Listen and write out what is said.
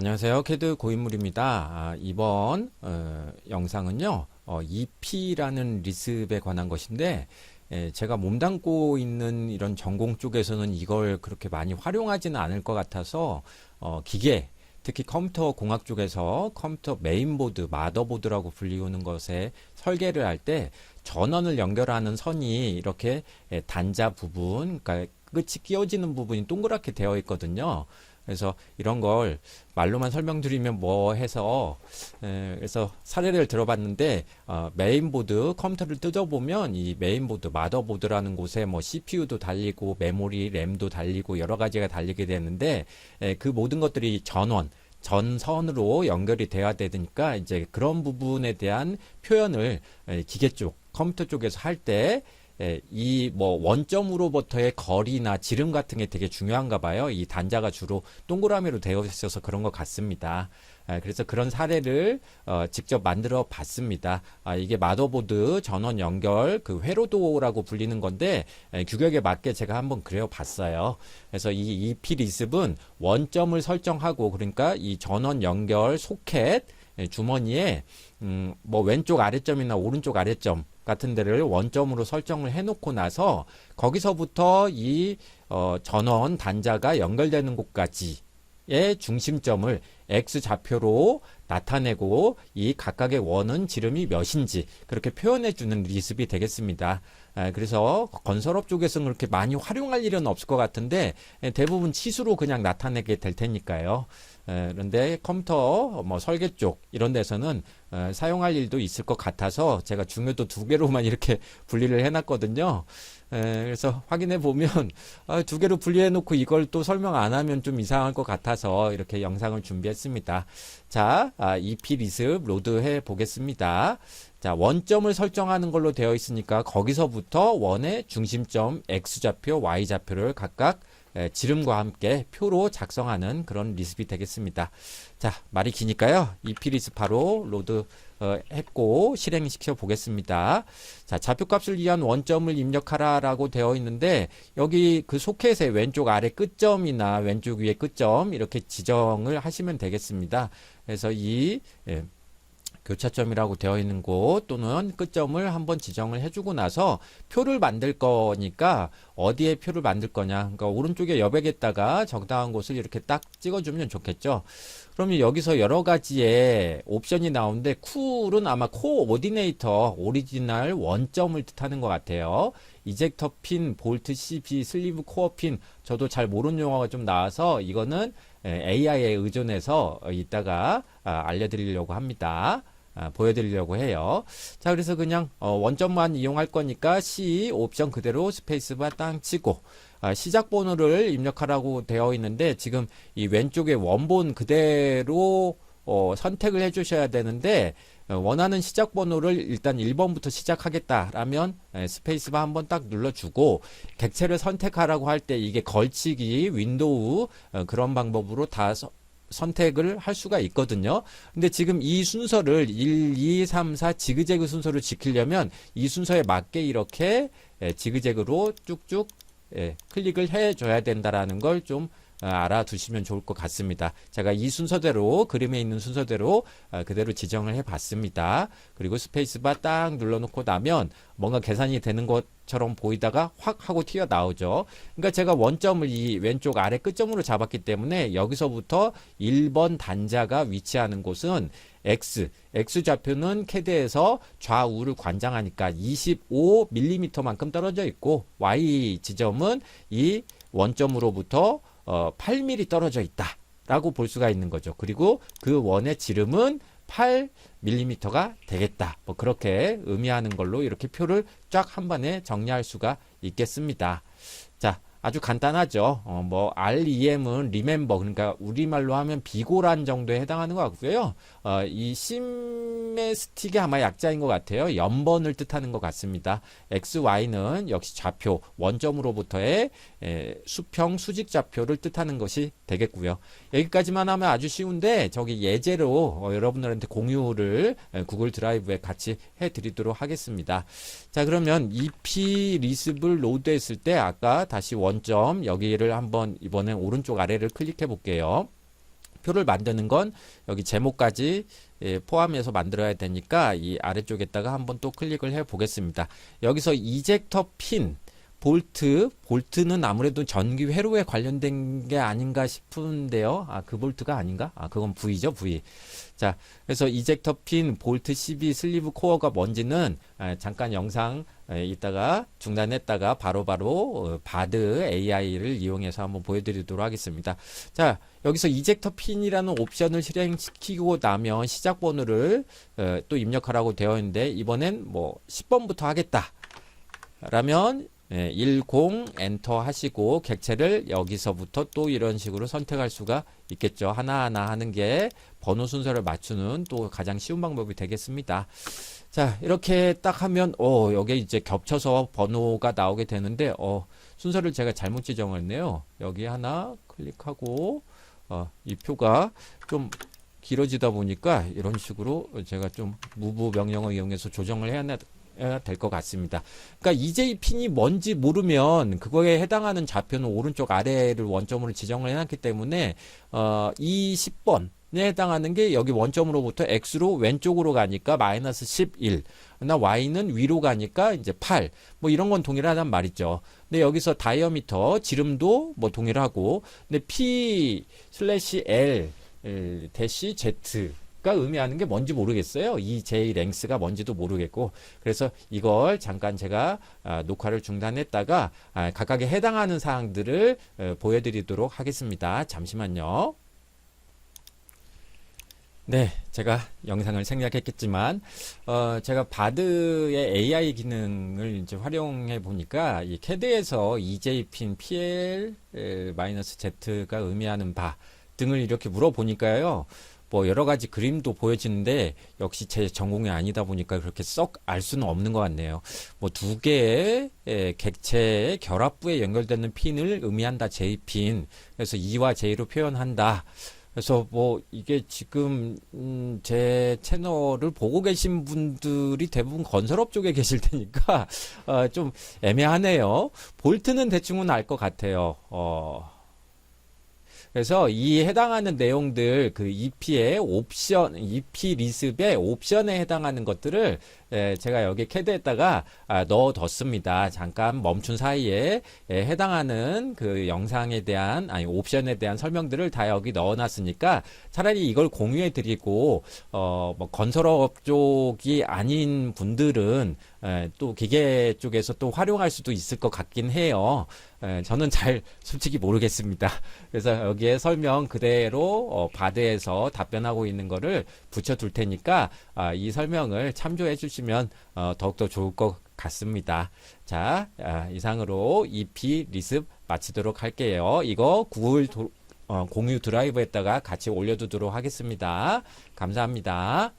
안녕하세요. 캐드 고인물입니다. 아, 이번 어, 영상은요, 어, EP라는 리습에 관한 것인데, 에, 제가 몸담고 있는 이런 전공 쪽에서는 이걸 그렇게 많이 활용하지는 않을 것 같아서, 어, 기계, 특히 컴퓨터 공학 쪽에서 컴퓨터 메인보드, 마더보드라고 불리우는 것에 설계를 할 때 전원을 연결하는 선이 이렇게 에, 단자 부분, 그러니까 끝이 끼어지는 부분이 동그랗게 되어 있거든요. 그래서 이런 걸 말로만 설명드리면 뭐 해서 에, 그래서 사례를 들어봤는데 어, 메인보드 컴퓨터를 뜯어보면 이 메인보드 마더보드라는 곳에 뭐 CPU도 달리고 메모리 램도 달리고 여러 가지가 달리게 되는데 에, 그 모든 것들이 전원 전선으로 연결이 돼야 되니까 이제 그런 부분에 대한 표현을 에, 기계 쪽 컴퓨터 쪽에서 할때 예, 이 뭐 원점으로부터의 거리나 지름 같은 게 되게 중요한가 봐요. 이 단자가 주로 동그라미로 되어 있어서 그런 것 같습니다. 아, 그래서 그런 사례를 어, 직접 만들어 봤습니다. 아, 이게 마더보드 전원 연결 그 회로도라고 불리는 건데 에, 규격에 맞게 제가 한번 그려 봤어요. 그래서 이 EP 리습은 원점을 설정하고 그러니까 이 전원 연결 소켓 예, 주머니에 음, 뭐 왼쪽 아래점이나 오른쪽 아래점 같은 데를 원점으로 설정을 해놓고 나서 거기서부터 이 어, 전원 단자가 연결되는 곳까지 의 중심점을 x 좌표로 나타내고 이 각각의 원은 지름이 몇인지 그렇게 표현해 주는 리습이 되겠습니다. 아, 그래서 건설업 쪽에서는 그렇게 많이 활용할 일은 없을 것 같은데 에, 대부분 치수로 그냥 나타내게 될 테니까요. 에, 그런데 컴퓨터 뭐 설계 쪽 이런 데서는 어, 사용할 일도 있을 것 같아서 제가 중요도 두 개로만 이렇게 분리를 해놨거든요. 에, 그래서 확인해 보면 아, 두 개로 분리해 놓고 이걸 또 설명 안 하면 좀 이상할 것 같아서 이렇게 영상을 준비했습니다. 자, 아, EP 리습 로드 해 보겠습니다. 자, 원점을 설정하는 걸로 되어 있으니까 거기서부터 원의 중심점 X좌표, Y좌표를 각각 에, 지름과 함께 표로 작성하는 그런 리습이 되겠습니다. 자, 말이 기니까요. 리습 바로 로드 어, 했고 실행시켜 보겠습니다. 자, 좌표값을 위한 원점을 입력하라라고 되어 있는데 여기 그 소켓의 왼쪽 아래 끝점이나 왼쪽 위에 끝점 이렇게 지정을 하시면 되겠습니다. 그래서 이 예, 교차점이라고 되어 있는 곳 또는 끝점을 한번 지정을 해주고 나서 표를 만들 거니까 어디에 표를 만들 거냐. 그러니까 오른쪽에 여백에다가 적당한 곳을 이렇게 딱 찍어주면 좋겠죠. 그러면 여기서 여러 가지의 옵션이 나오는데 쿨은 아마 코오디네이터 오리지널 원점을 뜻하는 것 같아요. 이젝터 핀, 볼트 CP, 슬리브 코어 핀 저도 잘 모르는 용어가 좀 나와서 이거는 AI에 의존해서 이따가 아, 알려드리려고 합니다. 아, 보여드리려고 해요. 자, 그래서 그냥 어, 원점만 이용할 거니까 C 옵션 그대로 스페이스바 땅 치고 아, 시작 번호를 입력하라고 되어 있는데 지금 이 왼쪽에 원본 그대로 어, 선택을 해주셔야 되는데 어, 원하는 시작 번호를 일단 1번부터 시작하겠다라면 에, 스페이스바 한번 딱 눌러주고 객체를 선택하라고 할 때 이게 걸치기 윈도우 어, 그런 방법으로 다 서- 선택을 할 수가 있거든요. 근데 지금 이 순서를 1, 2, 3, 4 지그재그 순서를 지키려면 이 순서에 맞게 이렇게 에, 지그재그로 쭉쭉 예, 클릭을 해줘야 된다라는 걸좀 알아두시면 좋을 것 같습니다. 제가 이 순서대로 그림에 있는 순서대로 아, 그대로 지정을 해봤습니다. 그리고 스페이스바 딱 눌러놓고 나면 뭔가 계산이 되는 것처럼 보이다가 확 하고 튀어나오죠. 그러니까 제가 원점을 이 왼쪽 아래 끝점으로 잡았기 때문에 여기서부터 1번 단자가 위치하는 곳은 X, X 좌표는 캐드에서 좌우를 관장하니까 25mm만큼 떨어져 있고 Y 지점은 이 원점으로부터 어, 8mm 떨어져 있다라고 볼 수가 있는 거죠. 그리고 그 원의 지름은 8mm가 되겠다. 뭐 그렇게 의미하는 걸로 이렇게 표를 쫙 한 번에 정리할 수가 있겠습니다. 자, 아주 간단하죠. 어, 뭐 REM은 remember 그러니까 우리말로 하면 비고란 정도에 해당하는 것 같고요. 어, 이 시메스틱이 아마 약자인 것 같아요. 연번을 뜻하는 것 같습니다. XY는 역시 좌표 원점으로부터의 에, 수평 수직 좌표를 뜻하는 것이 되겠고요. 여기까지만 하면 아주 쉬운데 저기 예제로 어, 여러분들한테 공유를 에, 구글 드라이브에 같이 해드리도록 하겠습니다. 자 그러면 EP 리습을 로드했을 때 아까 다시 원점 여기를 한번 이번엔 오른쪽 아래를 클릭해 볼게요. 표를 만드는 건 여기 제목까지 예, 포함해서 만들어야 되니까 이 아래쪽에다가 한번 또 클릭을 해 보겠습니다. 여기서 이젝터 핀 볼트, 볼트는 아무래도 전기 회로에 관련된 게 아닌가 싶은데요. 아, 그 볼트가 아닌가? 아, 그건 V죠, V. 자, 그래서 이젝터 핀, 볼트 12, 슬리브 코어가 뭔지는 아, 잠깐 영상 에, 이따가 중단했다가 바로바로 어, 바드 AI를 이용해서 한번 보여드리도록 하겠습니다. 자, 여기서 이젝터 핀이라는 옵션을 실행시키고 나면 시작 번호를 어, 또 입력하라고 되어 있는데 이번엔 뭐 10번부터 하겠다. 라면 예, 10 엔터 하시고 객체를 여기서부터 또 이런 식으로 선택할 수가 있겠죠. 하나하나 하는 게 번호 순서를 맞추는 또 가장 쉬운 방법이 되겠습니다. 자, 이렇게 딱 하면 어, 여기 이제 겹쳐서 번호가 나오게 되는데 어, 순서를 제가 잘못 지정했네요. 여기 하나 클릭하고 어, 이 표가 좀 길어지다 보니까 이런 식으로 제가 좀 무브 명령어 이용해서 조정을 해야 될 것 같습니다. 그러니까 EJ 핀이 뭔지 모르면 그거에 해당하는 좌표는 오른쪽 아래를 원점으로 지정을 해놨기 때문에 어, 이 10번 에 해당하는 게 여기 원점으로부터 X로 왼쪽으로 가니까 마이너스 11. 나 Y는 위로 가니까 이제 8. 뭐 이런 건 동일하단 말이죠. 근데 여기서 다이어미터 지름도 뭐 동일하고 근데 P 슬래시 L 에, 대시 Z 가 의미하는 게 뭔지 모르겠어요. 이 J 랭스가 뭔지도 모르겠고 그래서 이걸 잠깐 제가 아, 녹화를 중단했다가 아, 각각에 해당하는 사항들을 어, 보여드리도록 하겠습니다. 잠시만요. 네, 제가 영상을 생략했겠지만, 어, 제가 바드의 AI 기능을 이제 활용해 보니까, 이 캐드에서 EJ핀 PL-Z가 의미하는 바 등을 이렇게 물어보니까요, 뭐 여러 가지 그림도 보여지는데 역시 제 전공이 아니다 보니까 그렇게 썩 알 수는 없는 것 같네요. 뭐 두 개의 에, 객체의 결합부에 연결되는 핀을 의미한다. J핀. 그래서 E와 J로 표현한다. 그래서 뭐 이게 지금 음, 제 채널을 보고 계신 분들이 대부분 건설업 쪽에 계실 테니까 어, 좀 애매하네요. 볼트는 대충은 알 것 같아요. 어. 그래서 이 해당하는 내용들 그 EP의 옵션, EP 리습의 옵션에 해당하는 것들을 예, 제가 여기 캐드에다가 아, 넣어뒀습니다. 잠깐 멈춘 사이에 예, 해당하는 그 영상에 대한 아니 옵션에 대한 설명들을 다 여기 넣어놨으니까 차라리 이걸 공유해 드리고 어 뭐 건설업 쪽이 아닌 분들은 예, 또 기계 쪽에서 또 활용할 수도 있을 것 같긴 해요. 예, 저는 잘 솔직히 모르겠습니다. 그래서 여기에 설명 그대로 어, 바드에서 답변하고 있는 거를 붙여둘 테니까 아, 이 설명을 참조해 주시면 어, 더욱더 좋을 것 같습니다. 자, 아, 이상으로 EP 리습 마치도록 할게요. 이거 구글 도, 어, 공유 드라이브에다가 같이 올려두도록 하겠습니다. 감사합니다.